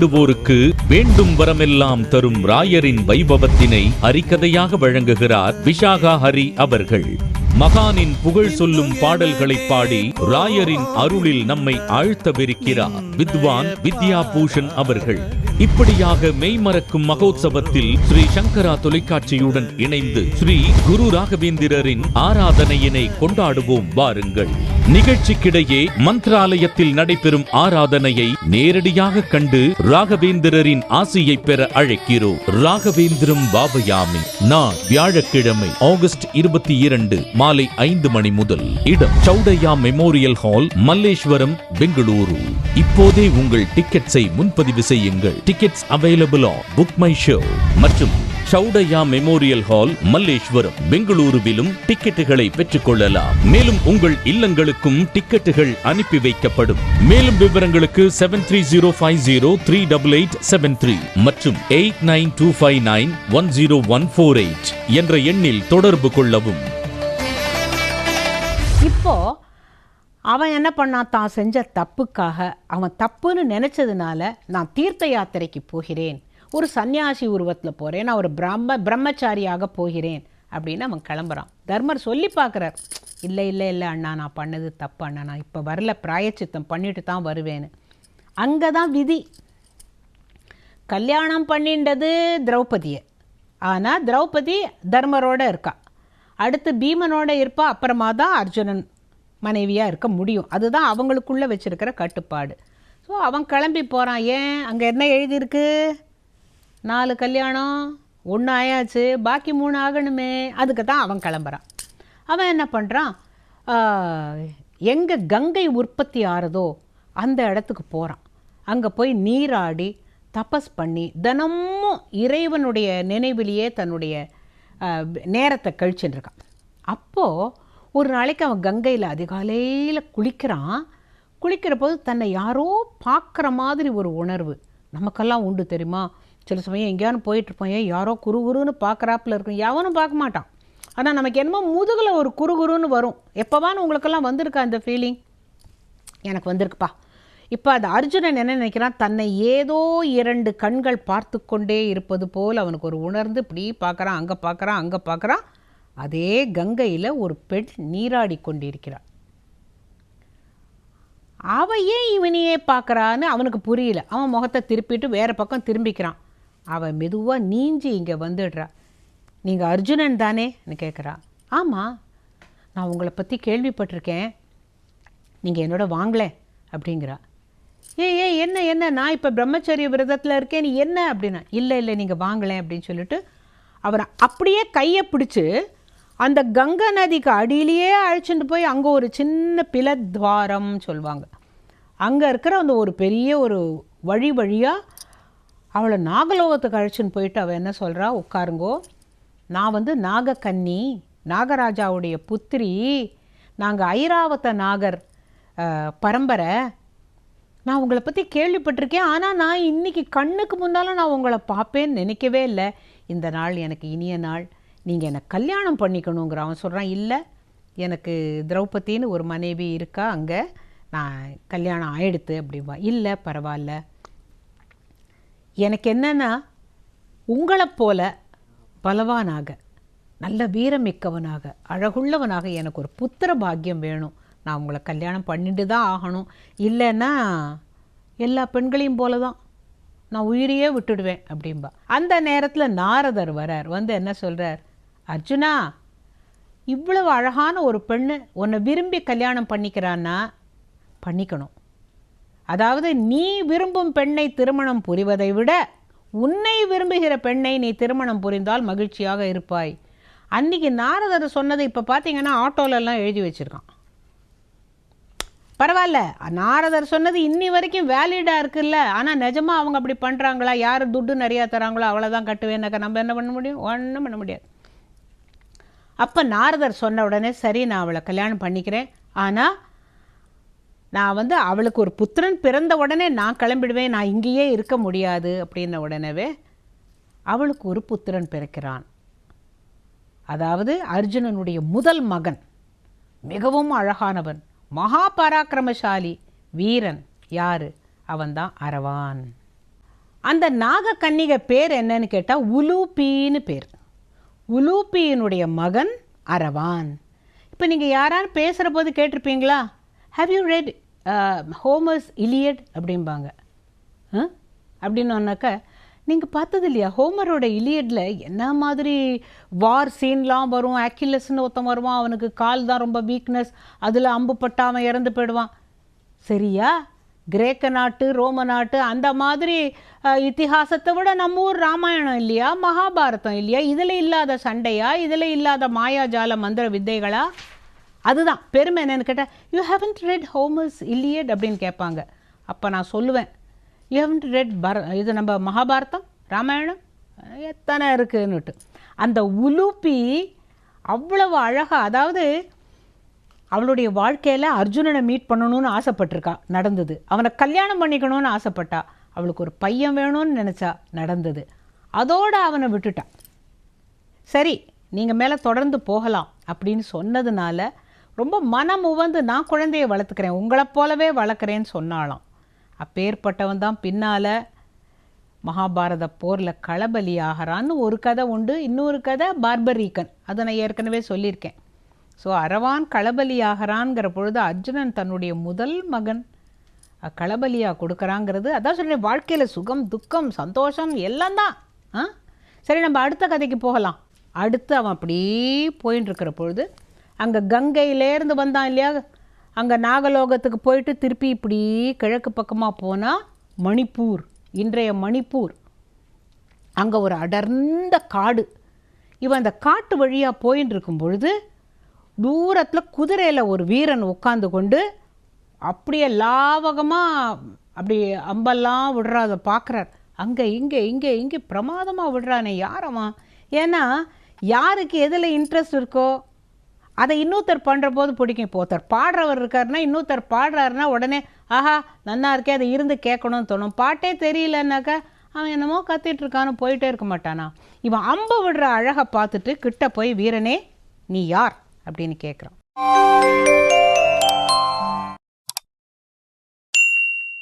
வேண்டுவோருக்கு வேண்டும் வரமெல்லாம் தரும் ராயரின் வைபவத்தினை ஹரிக்கதையாக வழங்குகிறார் விஷாகா ஹரி அவர்கள். மகானின் புகழ் சொல்லும் பாடல்களை பாடி ராயரின் அருளில் நம்மை ஆழ்த்தவிருக்கிறார். வித்வான் வித்யா பூஷன் அவர்கள். இப்படியாக மெய்மறக்கும் மகோத்சவத்தில் ஸ்ரீ சங்கரா தொலைக்காட்சியுடன் இணைந்து ஸ்ரீ குரு ராகவேந்திரரின் ஆராதனையினை கொண்டாடுவோம் வாருங்கள். நிகழ்ச்சிக்கிடையே மந்திராலயத்தில் நடைபெறும் ஆராதனையை நேரடியாக கண்டு ராகவேந்திரரின் ஆசியை பெற அழைக்கிறோம். ராகவேந்திரம் பாபயாமி நான் வியாழக்கிழமை ஆகஸ்ட் இருபத்தி இரண்டு மாலை ஐந்து மணி முதல். இடம் சௌடையா மெமோரியல் ஹால் மல்லேஸ்வரம் பெங்களூரு. இப்போதே உங்கள் டிக்கெட்ஸை முன்பதிவு செய்யுங்கள். Tickets available on book my show மற்றும் சௌடையா மெமோரியல் ஹால் மல்லேஸ்வரம் பெங்களூருவிலும் டிக்கெட்டுகளை பெற்றுக் கொள்ளலாம் மேலும் உங்கள் இல்லங்களுக்கும் டிக்கெட்டுகள் அனுப்பி வைக்கப்படும். மேலும் விவரங்களுக்கு seven three zero five zero three double eight seven three மற்றும் eight nine two five nine one zero one four eight என்ற எண்ணில் தொடர்பு கொள்ளவும். இப்போ அவன் என்ன பண்ணான் தான் செஞ்ச தப்புக்காக அவன் தப்புன்னு நினச்சதுனால நான் தீர்த்த யாத்திரைக்கு போகிறேன். ஒரு சன்னியாசி உருவத்தில் போகிறேன் நான் ஒரு பிரம்ம பிரம்மச்சாரியாக போகிறேன். அப்படின்னு அவன் கிளம்புறான். தர்மர் சொல்லி பார்க்குறார். இல்லை இல்லை இல்லை அண்ணா நான் பண்ணது தப்பு அண்ணா. நான் இப்போ வரல. பிராயச்சித்தம் பண்ணிட்டு தான் வருவேன்னு. அங்கே தான் விதி. கல்யாணம் பண்ணின்றது திரௌபதியை. ஆனால் திரௌபதி தர்மரோடு இருக்கா. அடுத்து பீமனோட இருப்பா. அப்புறமா தான் அர்ஜுனன் மனைவியாக இருக்க முடியும். அதுதான் அவங்களுக்குள்ளே வச்சுருக்கிற கட்டுப்பாடு. ஸோ அவன் கிளம்பி போகிறான் ஏன்? அங்கே என்ன எழுதியிருக்கு? நாலு கல்யாணம் ஒன்று ஆயாச்சு பாக்கி மூணு ஆகணுமே. அதுக்கு தான் அவன் கிளம்புறான். அவன் என்ன பண்ணுறான் எங்கே கங்கை உற்பத்தி ஆறுதோ அந்த இடத்துக்கு போகிறான் அங்கே போய் நீராடி தபஸ் பண்ணி தினமும் இறைவனுடைய நினைவிலேயே தன்னுடைய நேரத்தை கழிச்சுட்டுருக்கான் அப்போது ஒரு நாளைக்கு அவன் கங்கையில் அதிகாலையில் குளிக்கிறான். குளிக்கிற போது தன்னை யாரோ பார்க்குற மாதிரி ஒரு உணர்வு. நமக்கெல்லாம் உண்டு தெரியுமா? சில சமயம் எங்கேயானு போயிட்டுருப்போம் ஏன் யாரோ குறுகுருன்னு பார்க்குறாப்புல இருக்கும் எவனும் பார்க்க மாட்டான். ஆனால் நமக்கு என்னமோ முதுகில் ஒரு குறுகுருன்னு வரும். எப்போவான்னு உங்களுக்கெல்லாம் வந்திருக்கா இந்த ஃபீலிங் எனக்கு வந்திருக்குப்பா. இப்போ அது அர்ஜுனன் என்ன நினைக்கிறான்? தன்னை ஏதோ இரண்டு கண்கள் பார்த்து கொண்டே இருப்பது போல் அவனுக்கு ஒரு உணர்ந்து இப்படி பார்க்குறான் அங்கே பார்க்குறான் அங்கே பார்க்குறான். அதே கங்கையில் ஒரு பெண் நீராடி கொண்டிருக்கிறாள். அவ ஏன் இவனையே பார்க்குறான்னு அவனுக்கு புரியல. அவன் முகத்தை திருப்பிட்டு வேறு பக்கம் திரும்பிக்கிறான். அவன் மெதுவாக நீஞ்சி இங்கே வந்துடுறா. நீங்கள் அர்ஜுனன் தானேன்னு கேட்குறா ஆமாம் நான் உங்களை பற்றி கேள்விப்பட்டிருக்கேன். நீங்கள் என்னோட வாங்கலை அப்படிங்கிறா. ஏ ஏ என்ன என்ன? நான் இப்போ பிரம்மச்சரிய விரதத்தில் இருக்கேன். நீ என்ன? அப்படின்னா இல்லை இல்லை நீங்கள் வாங்கலை அப்படின்னு சொல்லிட்டு அவரை அப்படியே கையை பிடிச்சி அந்த கங்கை நதிக்கு அடியிலேயே அழைச்சிட்டு போய் அங்கே ஒரு சின்ன பிலத்வாரம் சொல்லுவாங்க. அங்கே இருக்கிற அந்த ஒரு பெரிய ஒரு வழி வழியாக அவளை நாகலோகத்துக்கு அழைச்சின்னு போயிட்டு அவள் என்ன சொல்கிறா உட்காருங்கோ. நான் வந்து நாகக்கன்னி நாகராஜாவுடைய புத்திரி நாங்கள் ஐராவத நாகர் பரம்பரை. நான் உங்களை பற்றி கேள்விப்பட்டிருக்கேன். ஆனால் நான் இன்னைக்கு கண்ணுக்கு முன்னாலும் நான் உங்களை பார்ப்பேன்னு நினைக்கவே இல்லை. இந்த நாள் எனக்கு இனிய நாள். நீங்கள் என்னை கல்யாணம் பண்ணிக்கணுங்கிற அவன் சொல்கிறான் இல்லை எனக்கு திரௌபதின்னு ஒரு மனைவி இருக்கா அங்கே? நான் கல்யாணம் ஆயிடுத்து அப்படிம்பா. இல்லை பரவாயில்ல. எனக்கு என்னென்னா உங்களைப் போல பலவானாக நல்ல வீரமிக்கவனாக அழகுள்ளவனாக எனக்கு ஒரு புத்திர பாக்கியம் வேணும். நான் உங்களை கல்யாணம் பண்ணிட்டு தான் ஆகணும். இல்லைன்னா எல்லா பெண்களையும் போல தான் நான் உயிரையே விட்டுடுவேன் அப்படிம்பா. அந்த நேரத்தில் நாரதர் வரார். வந்து என்ன சொல்கிறார் அர்ஜுனா இவ்வளவு அழகான ஒரு பெண்ணு உன்னை விரும்பி கல்யாணம் பண்ணிக்கிறான்னா பண்ணிக்கணும். அதாவது நீ விரும்பும் பெண்ணை திருமணம் புரிவதை விட உன்னை விரும்புகிற பெண்ணை நீ திருமணம் புரிந்தால் மகிழ்ச்சியாக இருப்பாய். அன்னைக்கு நாரதர் சொன்னதை இப்போ பார்த்தீங்கன்னா ஆட்டோலெல்லாம் எழுதி வச்சுருக்கான். பரவாயில்ல நாரதர் சொன்னது இன்னி வரைக்கும் வேலிடாக இருக்குல்ல. ஆனால் நிஜமாக அவங்க அப்படி பண்ணுறாங்களா யார் துட்டு நிறையா தராங்களோ அவ்வளோதான் கட்டுவேன்னாக்கா நம்ம என்ன பண்ண முடியும்? ஒன்றும் பண்ண முடியாது. அப்போ நாரதர் சொன்ன உடனே சரி நான் அவளை கல்யாணம் பண்ணிக்கிறேன். ஆனால் நான் வந்து அவளுக்கு ஒரு புத்திரன் பிறந்த உடனே நான் கிளம்பிடுவேன். நான் இங்கேயே இருக்க முடியாது. அப்படின்ன உடனேவே அவளுக்கு ஒரு புத்திரன் பிறக்கிறான். அதாவது அர்ஜுனனுடைய முதல் மகன். மிகவும் அழகானவன். மகா பராக்கிரமசாலி. வீரன். யாரு? அவன்தான் அரவான். அந்த நாகக்கன்னிகை பேர் என்னன்னு கேட்டால் உலூப்பின்னு பேர். உலூப்பியினுடைய மகன் அரவான் இப்போ நீங்கள் யாராவது பேசுகிற போது கேட்டிருப்பீங்களா have you read Homer's Iliad அப்படிம்பாங்க. ஆ? அப்படின்னோன்னாக்கா நீங்கள் பார்த்தது இல்லையா ஹோமரோட இலியடில் என்ன மாதிரி வார் சீன்லாம் வரும்? ஆக்கிலஸ்னு ஒருத்தன் வருவான் அவனுக்கு கால் தான் ரொம்ப வீக்னஸ் அதில் அம்பு பட்டா அவன் இறந்து போயிடுவான். சரியா? கிரேக்க நாட்டு ரோம நாட்டு அந்த மாதிரி இத்திஹாசத்தை விட நம்ம ஊர் ராமாயணம் இல்லையா? மகாபாரதம் இல்லையா? இதில் இல்லாத சண்டையா? இதில் இல்லாத மாயாஜால மந்திர வித்தைகளா? அதுதான். பெருமை என்னன்னு கேட்டால் you haven't read Homer's Iliad அப்படின்னு கேட்பாங்க. அப்போ நான் சொல்லுவேன். யூ ஹவன்ட் ரெட் பர இது நம்ம மகாபாரதம் ராமாயணம்? எத்தனை இருக்குன்னுட்டு. அந்த உலுப்பி அவ்வளவு அழகாக அதாவது அவளுடைய வாழ்க்கையில் அர்ஜுனனை மீட் பண்ணணும்னு ஆசைப்பட்டிருக்கா நடந்தது. அவனை கல்யாணம் பண்ணிக்கணும்னு ஆசைப்பட்டா அவளுக்கு ஒரு பையன் வேணும்னு நினச்சா நடந்தது. அதோடு அவனை விட்டுட்டா. சரி நீங்கள் மேலே தொடர்ந்து போகலாம் அப்படின்னு சொன்னதுனால ரொம்ப மனம் உவந்து நான் குழந்தையை வளர்த்துக்கிறேன் உங்களைப் போலவே வளர்க்குறேன்னு சொன்னாலாம் அப்பேற்பட்டவன் தான் பின்னால் மகாபாரத போரில் களபலி ஆகிறான்னு ஒரு கதை உண்டு இன்னொரு கதை பார்பரீக்கன் அதை நான் ஏற்கனவே சொல்லியிருக்கேன். ஸோ அரவான் களபலியாகிறான்ங்கிற பொழுது அர்ஜுனன் தன்னுடைய முதல் மகன். களபலியாக கொடுக்குறாங்கிறது. அதான் சொல்கிறேன் வாழ்க்கையில் சுகம் துக்கம் சந்தோஷம் எல்லாம் தான். ஆ? சரி நம்ம அடுத்த கதைக்கு போகலாம். அடுத்து அவன் அப்படியே போயின்னு இருக்கிற பொழுது அங்கே கங்கையிலேருந்து வந்தான் இல்லையா? அங்கே நாகலோகத்துக்கு போயிட்டு திருப்பி இப்படி கிழக்கு பக்கமாக போனால் மணிப்பூர் இன்றைய மணிப்பூர். அங்கே ஒரு அடர்ந்த காடு. இவன் அந்த காட்டு வழியாக போயின்னு இருக்கும் பொழுது தூரத்தில் குதிரையில் ஒரு வீரன் உட்காந்து கொண்டு அப்படியே லாவகமாக அப்படி அம்பெல்லாம் விடுறா அதை பார்க்குறார். அங்கே இங்கே இங்கே இங்கே பிரமாதமாக விடுறானே யாரம்மா ஏன்னா யாருக்கு எதில் இன்ட்ரெஸ்ட் இருக்கோ அதை இன்னொருத்தர் பண்ணுற போது பிடிக்கும். இப்போ ஒருத்தர் பாடுறவர் இருக்காருன்னா இன்னொருத்தர் பாடுறாருன்னா உடனே ஆஹா நல்லா இருக்கே அதை இருந்து கேட்கணும்னு தோணும். பாட்டே தெரியலன்னாக்கா அவன் என்னமோ கத்திட்டு இருக்கான்னு போயிட்டே இருக்க மாட்டானா? இவன் அம்பு விடுற அழகை பார்த்துட்டு கிட்ட போய் வீரனே நீ யார்? அப்படின்னு கேட்குறான்